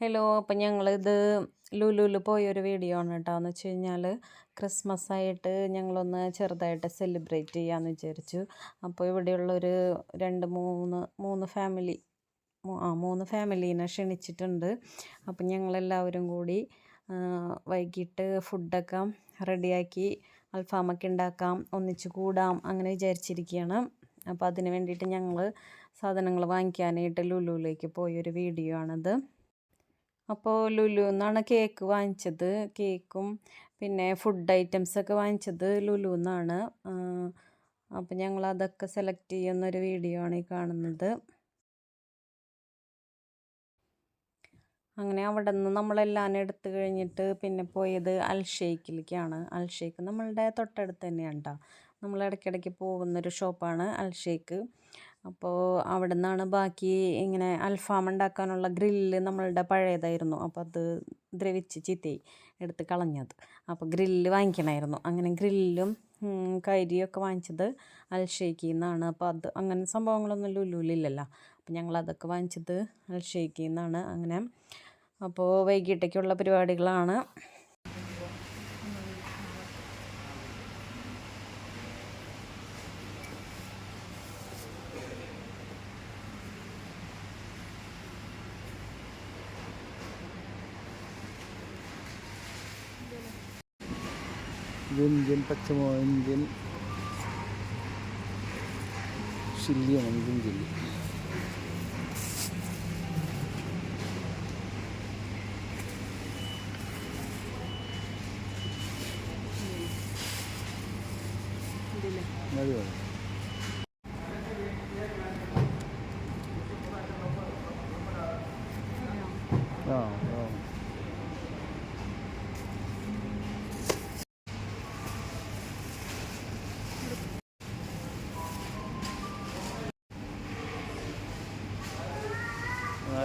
Hello അപ്പം ഞങ്ങളിത് ലുലുവിൽ പോയൊരു വീഡിയോ ആണ് കേട്ടോ. എന്ന് വെച്ച് കഴിഞ്ഞാൽ ക്രിസ്മസ് ആയിട്ട് ഞങ്ങളൊന്ന് ചെറുതായിട്ട് സെലിബ്രേറ്റ് ചെയ്യാമെന്ന് വിചാരിച്ചു. അപ്പോൾ ഇവിടെയുള്ളൊരു രണ്ട് മൂന്ന് മൂന്ന് ഫാമിലി ആ മൂന്ന് ഫാമിലീനെ ക്ഷണിച്ചിട്ടുണ്ട്. അപ്പം ഞങ്ങളെല്ലാവരും കൂടി വൈകിട്ട് ഫുഡൊക്കെ റെഡിയാക്കി അൽഫാമൊക്കെ ഉണ്ടാക്കാം ഒന്നിച്ച് കൂടാം അങ്ങനെ വിചാരിച്ചിരിക്കുകയാണ്. അപ്പോൾ അതിന് വേണ്ടിയിട്ട് ഞങ്ങൾ സാധനങ്ങൾ വാങ്ങിക്കാനായിട്ട് ലുലുവിലേക്ക് പോയൊരു വീഡിയോ ആണിത്. അപ്പോൾ ലുലു എന്നാണ് കേക്ക് വാങ്ങിച്ചത്. കേക്കും പിന്നെ ഫുഡ് ഐറ്റംസ് ഒക്കെ വാങ്ങിച്ചത് ലുലു എന്നാണ് അപ്പോൾ ഞങ്ങൾ അതൊക്കെ സെലക്ട് ചെയ്യുന്നൊരു വീഡിയോ ആണ് ഈ കാണുന്നത്. അങ്ങനെ അവിടെ നിന്ന് നമ്മളെല്ലാം എടുത്തു കഴിഞ്ഞിട്ട് പിന്നെ പോയത് അൽഷേക്കിലേക്കാണ് അൽഷേക്ക് നമ്മളുടെ തൊട്ടടുത്ത് തന്നെയാണ് കേട്ടോ നമ്മൾ ഇടയ്ക്കിടയ്ക്ക് പോകുന്നൊരു ഷോപ്പാണ് അൽഷേക്ക് അപ്പോൾ അവിടെ നിന്നാണ് ബാക്കി ഇങ്ങനെ അൽഫാം ഉണ്ടാക്കാനുള്ള ഗ്രില്ല് നമ്മളുടെ പഴയതായിരുന്നു. അപ്പോൾ അത് ദ്രവിച്ച് ചീത്തയായി എടുത്ത് കളഞ്ഞത്. അപ്പോൾ ഗ്രില്ല് വാങ്ങിക്കണമായിരുന്നു അങ്ങനെ ഗ്രില്ലും കരിയൊക്കെ വാങ്ങിച്ചത് അൽഷേക്കിൽ നിന്നാണ്. അപ്പോൾ അത് അങ്ങനെ സംഭവങ്ങളൊന്നും ലുലുലില്ലല്ലോ അപ്പോൾ ഞങ്ങളതൊക്കെ വാങ്ങിച്ചത് അൽഷേക്കിൽ നിന്നാണ്. അങ്ങനെ അപ്പോൾ വൈകിട്ടേക്കുള്ള പരിപാടികളാണ്. ഇത് ഇന്ത്യൻ പച്ചമോ ഇന്ത്യൻ ചില്ലിയാണ് ഇന്ത്യൻ ചില്ലി മതി മതി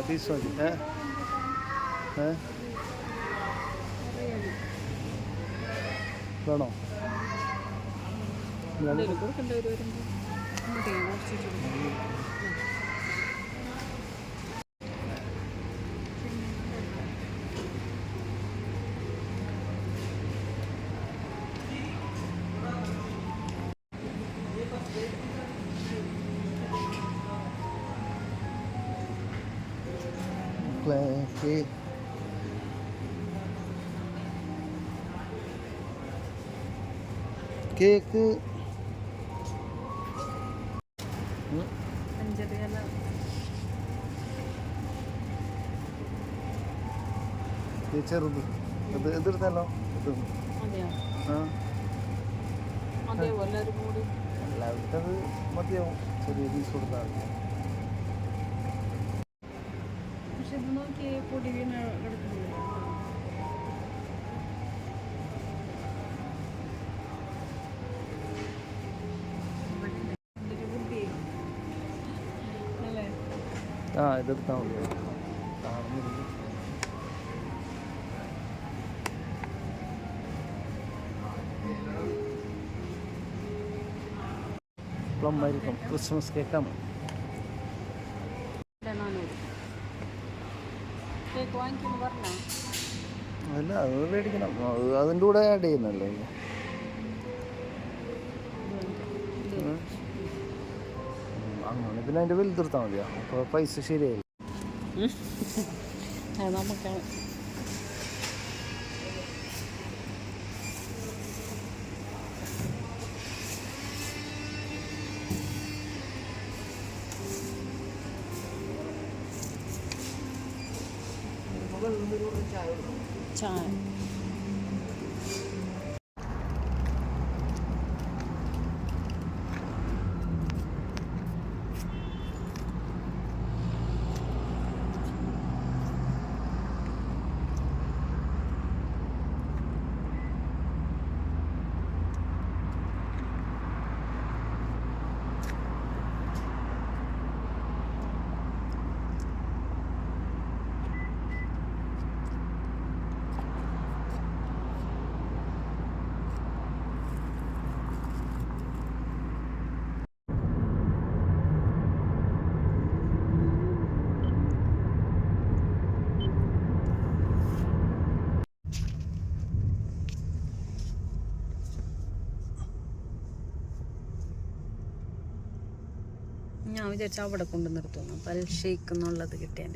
പീസ് മതി ഏ? ഏ? വേണോ? ഞാൻ കേക്ക്. കേക്ക് ചെറുത്. ഇത് ഇതെടുത്തല്ലോ ഇത്. ആ. എല്ലാവർക്കും അത് മതിയാവും. ചെറിയ പീസ് കൊടുത്താൽ മതി. പക്ഷെ നോക്കി പൊടി വീണ് ആ ഇതെടുത്താൽ മതി. പ്ലം ആയിരിക്കും. ക്രിസ്മസ് കേക്കാണ് പറഞ്ഞോ? അല്ല അത് മേടിക്കണം. അതിന്റെ കൂടെ ആഡ് ചെയ്യുന്നല്ലേ. അങ്ങനെ പിന്നെ അതിന്റെ വലുതെടുത്താൽ മതിയോ? അപ്പോൾ പൈസ ശരിയായി അത് നമുക്ക് ചായ ഞാൻ വിചാരിച്ചു അവിടെ കൊണ്ട് നിർത്തുന്നു അപ്പോൾ അൽ ഷെയ്ക്ക് എന്നുള്ളത് കിട്ടിയാൽ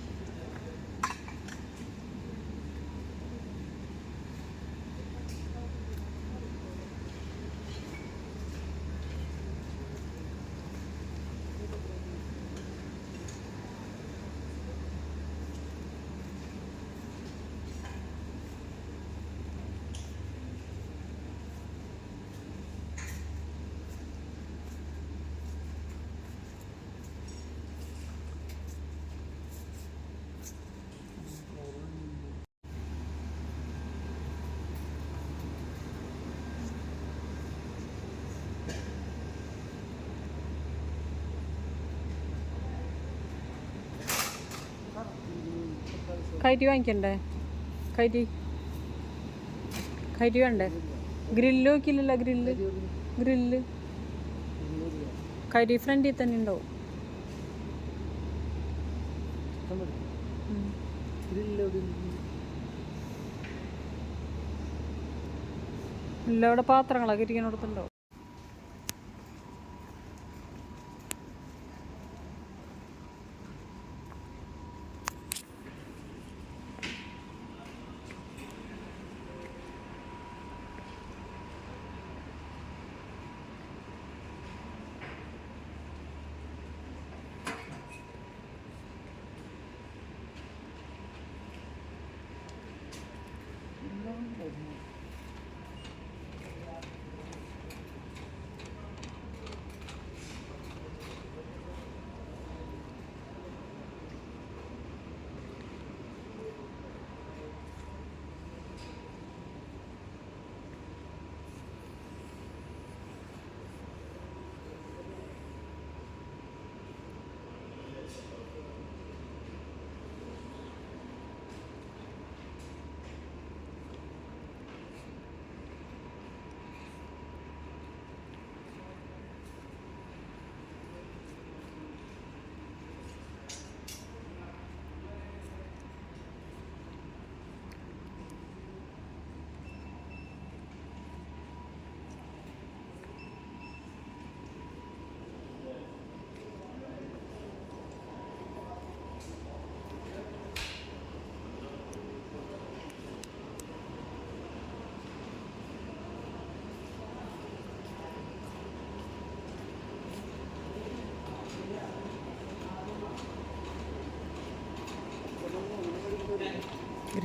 കരി വാങ്ങിക്കണ്ടേ? കയറ്റി കയറ്റി വേണ്ടേ? ഗ്രില്ല് നോക്കിയില്ലല്ലോ ഗ്രില്ല്? ഗ്രില്ല്. കയറ്റി ഫ്രണ്ടിൽ തന്നെ ഉണ്ടാവും. എല്ലാവിടെ പാത്രങ്ങളൊക്കെ പാത്രങ്ങളൊക്കെ ഇരിക്കുന്നിടത്തുണ്ടാവും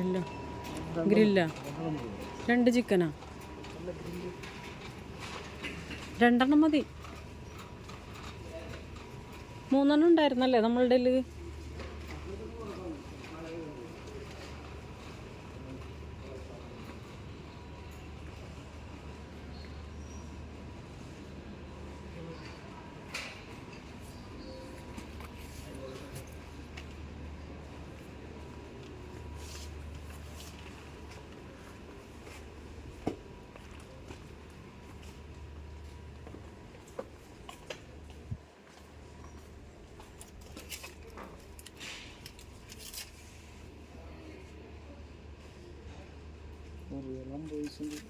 ഗ്രില്ല ഗ്രില്ല. രണ്ട് ചിക്കനാ? രണ്ടെണ്ണം മതി. മൂന്നെണ്ണം ഉണ്ടായിരുന്നല്ലേ നമ്മളുടെ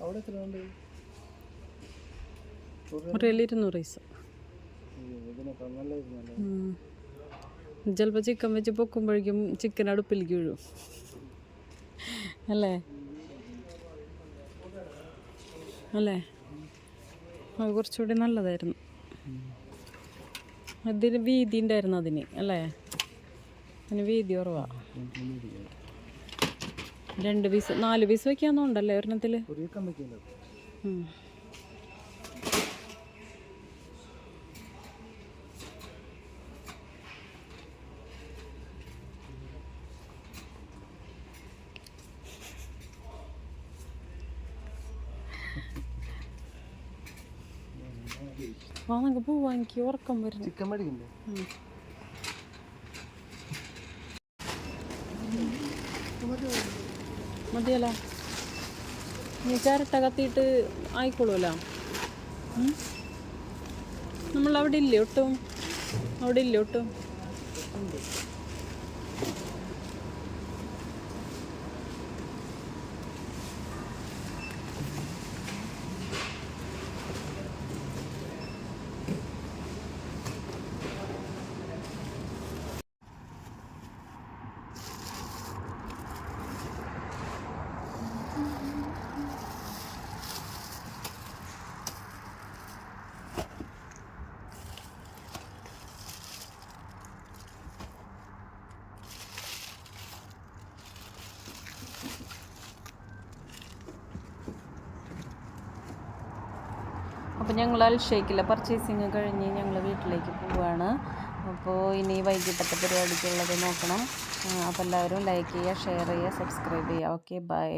അവിടെ എത്ര ഉണ്ട്? ഇരുന്നൂറ് പൈസ. ചിലപ്പോൾ ചിക്കൻ വെച്ച് പൊക്കുമ്പോഴേക്കും ചിക്കൻ അടുപ്പിലേക്ക് വീഴും. അല്ലേ? അല്ലേ? അത് കുറച്ചുകൂടി നല്ലതായിരുന്നു. അതിന് വീതി ഉണ്ടായിരുന്നു അതിന് അല്ലേ? അതിന് വീതി കുറവാ. രണ്ട് പീസ് നാല് പീസ് വെക്കാന്നുണ്ടല്ലേ ഒരെണ്ണത്തിൽ ഒരു ചിക്കൻ വെക്കില്ല വാ നമുക്ക് പോവാ എനിക്ക് ഉറക്കം വരുന്നു. ചിക്കൻ മേടിക്കണ്ടേ? മതിയല്ലോ. നീ ചിരട്ട കത്തിയിട്ട് ആയിക്കോളൂല്ലോ? നമ്മൾ അവിടെ ഇല്ലേ ഒട്ടും? അവിടെ ഇല്ലേ ഒട്ടും? അപ്പോൾ ഞങ്ങൾ അൽഷേക്കിലെ പർച്ചേസിങ് കഴിഞ്ഞ് ഞങ്ങൾ വീട്ടിലേക്ക് പോവുകയാണ്. അപ്പോൾ ഇനി വൈകിട്ടത്തെ പരിപാടിക്കുള്ളത് നോക്കണം. അപ്പോൾ എല്ലാവരും ലൈക്ക് ചെയ്യുക ഷെയർ ചെയ്യുക സബ്സ്ക്രൈബ് ചെയ്യുക. Okay bye